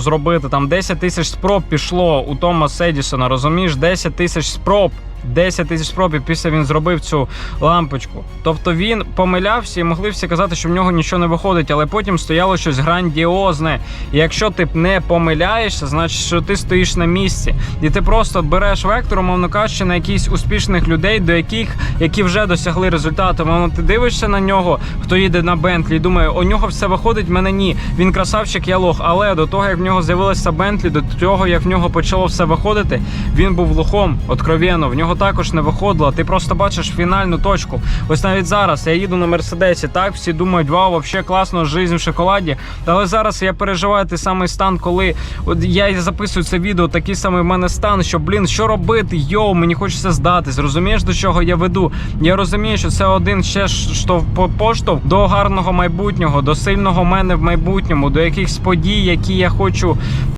зробити. Там 10 тисяч спроб пішло у Томаса Едісона, розумієш? 10 тисяч спроб. 10 тисяч спроб після він зробив цю лампочку. Тобто він помилявся і могли всі казати, що в нього нічого не виходить, але потім стояло щось грандіозне. І якщо ти не помиляєшся, значить, що ти стоїш на місці. І ти просто береш вектор, умовно кажучи, на якісь успішних людей, до яких які вже досягли результату. Мовно, ти дивишся на нього, хто їде на Бентлі, і думає, у нього все виходить, мене ні. Він красавчик, я лох. Але до того, як в нього з'явилася Бентлі, до того, як в нього почало все виходити, він був лохом, откровенно. В нього також не виходило. Ти просто бачиш фінальну точку. Ось навіть зараз я їду на Мерседесі. Так, всі думають, вау, вообще класно, жизнь в шоколаді. Але зараз я переживаю той самий стан, коли от я записую це відео, такий самий в мене стан, що блін, що робити? Йоу, мені хочеться здатись. Розумієш, до чого я веду? Я розумію, що це один ще штовх поштовх до гарного майбутнього, до сильного мене в майбутньому, до якихось подій, які я хочу